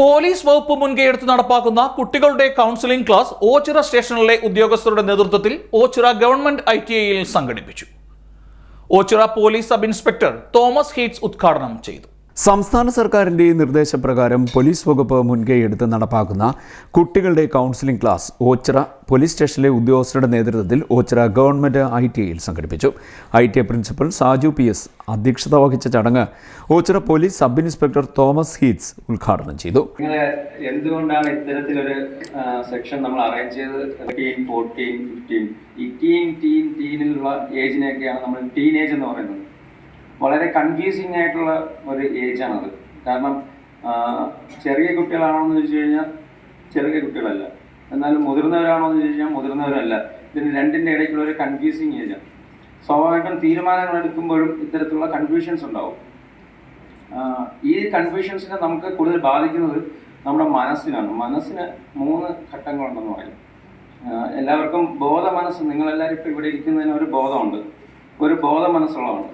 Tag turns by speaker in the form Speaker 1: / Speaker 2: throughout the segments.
Speaker 1: Police വകുപ്പ് മുൻകൈയെടുത്ത് നടപ്പാക്കുന്ന കുട്ടികളുടെ കൗൺസിലിംഗ് ക്ലാസ് ഓച്ചിറ സ്റ്റേഷനിലെ ഉദ്യോഗസ്ഥരുടെ നേതൃത്വത്തിൽ ഓച്ചിറ ഗവൺമെന്റ് ഐ ടി ഐയിൽ സംഘടിപ്പിച്ചു. Ochira police sub inspector Thomas heats ഉദ്ഘാടനം ചെയ്തു.
Speaker 2: സംസ്ഥാന സർക്കാരിന്റെ നിർദ്ദേശപ്രകാരം പോലീസ് വകുപ്പ് മുൻകൈയെടുത്ത് നടപ്പാക്കുന്ന കുട്ടികളുടെ കൗൺസിലിംഗ് ക്ലാസ് ഓച്ചിറ പോലീസ് സ്റ്റേഷനിലെ ഉദ്യോഗസ്ഥരുടെ നേതൃത്വത്തിൽ ഓച്ചിറ ഗവൺമെന്റ് ഐ ടി ഐയിൽ സംഘടിപ്പിച്ചു. I T I principal Saju P S അധ്യക്ഷത വഹിച്ച ചടങ്ങ് Ochira police sub inspector Thomas heats ഉദ്ഘാടനം ചെയ്തു.
Speaker 3: എന്തുകൊണ്ടാണ് ഇത്തരത്തിലൊരു സെക്ഷൻ നമ്മൾ അറേഞ്ച് ചെയ്തത്? ഫോർട്ടീൻ ഫിഫ്റ്റീൻ ടീൻ ടീനിലുള്ള ഏജിനെയൊക്കെയാണ് നമ്മൾ ടീനേജ് എന്ന് പറയുന്നത്. വളരെ കൺഫ്യൂസിങ് ആയിട്ടുള്ള ഒരു ഏജ് ആണത്. കാരണം ചെറിയ കുട്ടികളാണോ എന്ന് ചോദിച്ചു കഴിഞ്ഞാൽ ചെറിയ കുട്ടികളല്ല. എന്നാലും മുതിർന്നവരാണോ എന്ന് ചോദിച്ചു കഴിഞ്ഞാൽ മുതിർന്നവരല്ല. ഇതിന് രണ്ടിന്റെ ഇടയ്ക്കുള്ള ഒരു കൺഫ്യൂസിങ് ഏജാണ് സ്വാഭാവികമായിട്ടും തീരുമാനങ്ങൾ എടുക്കുമ്പോഴും ഇത്തരത്തിലുള്ള കൺഫ്യൂഷൻസ് ഉണ്ടാവും. ഈ കൺഫ്യൂഷൻസിനെ നമുക്ക് കൂടുതൽ ബാധിക്കുന്നത് നമ്മുടെ മനസ്സിനാണ്. മനസ്സിന് മൂന്ന് ഘട്ടങ്ങളുണ്ടെന്ന് പറയും. എല്ലാവർക്കും ബോധ മനസ്സ് നിങ്ങളെല്ലാവരും ഇപ്പോൾ ഇവിടെ ഇരിക്കുന്നതിന് ഒരു ബോധമുണ്ട്. ഒരു ബോധ മനസ്സുള്ളതാണ്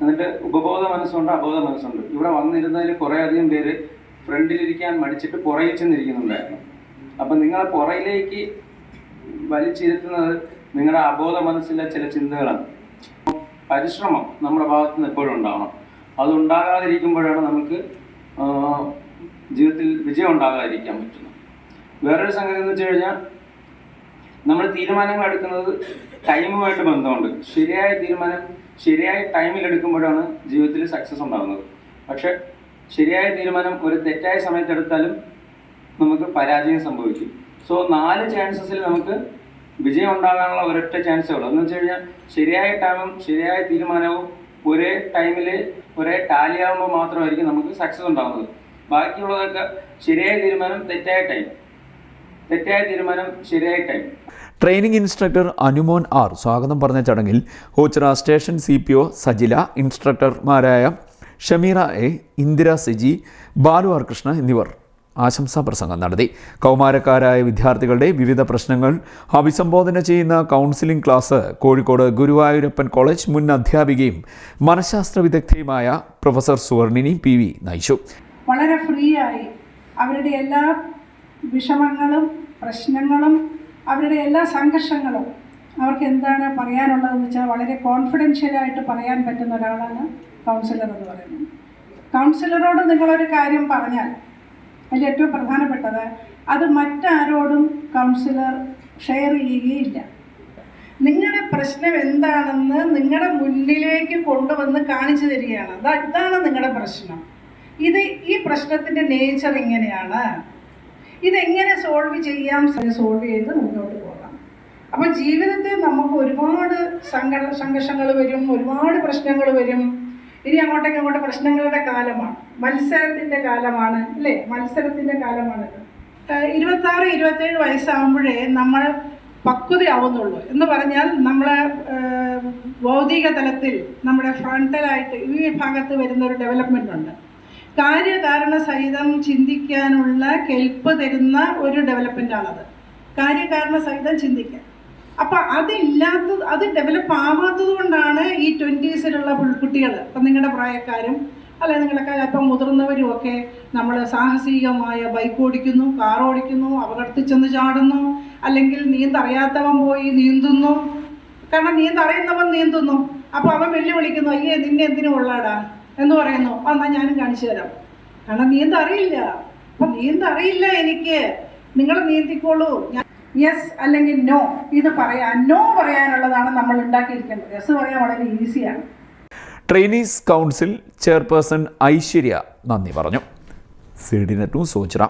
Speaker 3: എന്നിട്ട് ഉപബോധ മനസ്സുണ്ട് അബോധ മനസ്സുണ്ട്. ഇവിടെ വന്നിരുന്നതിൽ കുറേ അധികം പേര് ഫ്രണ്ടിലിരിക്കാൻ മടിച്ചിട്ട് പുറകിൽ ചെന്നിരിക്കുന്നുണ്ടായിരുന്നു. അപ്പം നിങ്ങളെ പുറയിലേക്ക് വലിച്ചിരുത്തുന്നത് നിങ്ങളുടെ അബോധ മനസ്സിലെ ചില ചിന്തകളാണ്. പരിശ്രമം നമ്മുടെ ഭാഗത്ത് നിന്ന് എപ്പോഴും ഉണ്ടാവണം. അതുണ്ടാകാതിരിക്കുമ്പോഴാണ് നമുക്ക് ജീവിതത്തിൽ വിജയം ഉണ്ടാകാതിരിക്കാൻ പറ്റുന്നത്. വേറൊരു സംഗതി എന്ന് വെച്ച് കഴിഞ്ഞാൽ നമ്മൾ തീരുമാനങ്ങൾ എടുക്കുന്നത് ടൈമുമായിട്ട് ബന്ധമുണ്ട്. ശരിയായ തീരുമാനം ശരിയായ ടൈമിൽ എടുക്കുമ്പോഴാണ് ജീവിതത്തിൽ സക്സസ് ഉണ്ടാകുന്നത് പക്ഷെ ശരിയായ തീരുമാനം ഒരു തെറ്റായ സമയത്തെടുത്താലും നമുക്ക് പരാജയം സംഭവിക്കും. സോ നാല് ചാൻസസിൽ നമുക്ക് വിജയം ഉണ്ടാകാനുള്ള ഒരൊറ്റ ചാൻസേ ഉള്ളൂ. എന്ന് വെച്ച് കഴിഞ്ഞാൽ ശരിയായ ടൈമും ശരിയായ തീരുമാനവും ഒരേ ടൈമിൽ ഒരേ ടാലി ആകുമ്പോൾ മാത്രമായിരിക്കും നമുക്ക് സക്സസ് ഉണ്ടാകുന്നത് ബാക്കിയുള്ളതൊക്കെ ശരിയായ തീരുമാനം തെറ്റായ ടൈം. തെറ്റായ തീരുമാനം ശരിയായ
Speaker 2: ട്രെയിനിംഗ് ഇൻസ്ട്രക്ടർ അനുമോൻ ആർ സ്വാഗതം പറഞ്ഞ ചടങ്ങിൽ Ochira station C P O Sajila ഇൻസ്ട്രക്ടർമാരായ Shameera A Indira Siji Balu R Krishna എന്നിവർ ആശംസാ പ്രസംഗം നടത്തി. കൗമാരക്കാരായ വിദ്യാർത്ഥികളുടെ വിവിധ പ്രശ്നങ്ങൾ അഭിസംബോധന ചെയ്യുന്ന counselling class Kozhikode Guruvayurappan college മുൻ അധ്യാപികയും മനഃശാസ്ത്ര വിദഗ്ധയുമായ പ്രൊഫസർ സുവർണിനി പി വി നയിച്ചു.
Speaker 4: വളരെ ഫ്രീ ആയി അവരുടെ എല്ലാ വിഷമങ്ങളും പ്രശ്നങ്ങളും അവരുടെ എല്ലാ സംഘർഷങ്ങളും അവർക്ക് എന്താണ് പറയാനുള്ളതെന്ന് വെച്ചാൽ വളരെ കോൺഫിഡൻഷ്യലായിട്ട് പറയാൻ പറ്റുന്ന ഒരാളാണ് കൗൺസിലർ എന്ന് പറയുന്നത്. കൗൺസിലറോട് നിങ്ങളൊരു കാര്യം പറഞ്ഞാൽ അതിൽ ഏറ്റവും പ്രധാനപ്പെട്ടത് അത് മറ്റാരോടും കൗൺസിലർ ഷെയർ ചെയ്യുകയില്ല. നിങ്ങളുടെ പ്രശ്നം എന്താണെന്ന് നിങ്ങളുടെ മുന്നിലേക്ക് കൊണ്ടുവന്ന് കാണിച്ചു തരികയാണ്. അതാണ് നിങ്ങളുടെ പ്രശ്നം. ഇത് ഈ പ്രശ്നത്തിന്റെ നേച്ചർ ഇങ്ങനെയാണ്. ഇതെങ്ങനെ സോൾവ് ചെയ്യാം? സോൾവ് ചെയ്ത് മുന്നോട്ട് പോകാം. അപ്പോൾ ജീവിതത്തിൽ നമുക്ക് ഒരുപാട് സംഘർഷങ്ങൾ വരും ഒരുപാട് പ്രശ്നങ്ങൾ വരും. ഇനി അങ്ങോട്ടേക്ക് അങ്ങോട്ട് പ്രശ്നങ്ങളുടെ കാലമാണ്. മത്സരത്തിന്റെ കാലമാണ് അല്ലേ? മത്സരത്തിന്റെ കാലമാണിത് ഇരുപത്താറ് ഇരുപത്തേഴ് വയസ്സാകുമ്പോഴേ നമ്മൾ പക്വതയാവുന്നുള്ളൂ. എന്ന് പറഞ്ഞാൽ നമ്മൾ ഭൗതിക തലത്തിൽ നമ്മുടെ ഫ്രണ്ടലായിട്ട് ഈ ഭാഗത്ത് വരുന്ന ഒരു ഡെവലപ്മെന്റ് ഉണ്ട്. കാര്യകാരണ സഹിതം ചിന്തിക്കാനുള്ള കെൽപ്പ് തരുന്ന ഒരു ഡെവലപ്മെന്റാണത് കാര്യകാരണ സഹിതം ചിന്തിക്കാൻ. അപ്പം അതില്ലാത്തത് അത് ഡെവലപ്പ് ആവാത്തത് കൊണ്ടാണ് ഈ ട്വന്റീസിലുള്ള കുട്ടികൾ ഇപ്പം നിങ്ങളുടെ പ്രായക്കാരും അല്ലെ നിങ്ങളൊക്കെ അല്പം മുതിർന്നവരും ഒക്കെ നമ്മൾ സാഹസികമായ ബൈക്ക് ഓടിക്കുന്നു കാർ ഓടിക്കുന്നു അപകടത്തിൽ ചെന്ന് ചാടുന്നു അല്ലെങ്കിൽ നീന്തറിയാത്തവൻ പോയി നീന്തുന്നു. കാരണം നീന്തറിയുന്നവൻ നീന്തുന്നു. അപ്പോൾ അവൻ വെല്ലുവിളിക്കുന്നു അയ്യേ നിന്നെ എന്തിനു കൊള്ളാടാ? എന്ന് പറയുന്നു. "ആ, എന്നാ ഞാനും കാണിച്ചു തരാം. കാരണം നീന്തറിയില്ല അപ്പം നീന്തറിയില്ല എനിക്ക്? നിങ്ങൾ നീന്തിക്കോളൂ. യെസ് അല്ലെങ്കിൽ നോ ഇത് പറയാൻ നോ പറയാനുള്ളതാണ് നമ്മൾ ഉണ്ടാക്കിയിരിക്കേണ്ടത്. യെസ് പറയാൻ വളരെ ഈസിയാണ്.
Speaker 2: ട്രെയിനീസ് കൗൺസിൽ ചെയർപേഴ്സൺ ഐശ്വര്യ നന്ദി പറഞ്ഞു. C D net news Ochira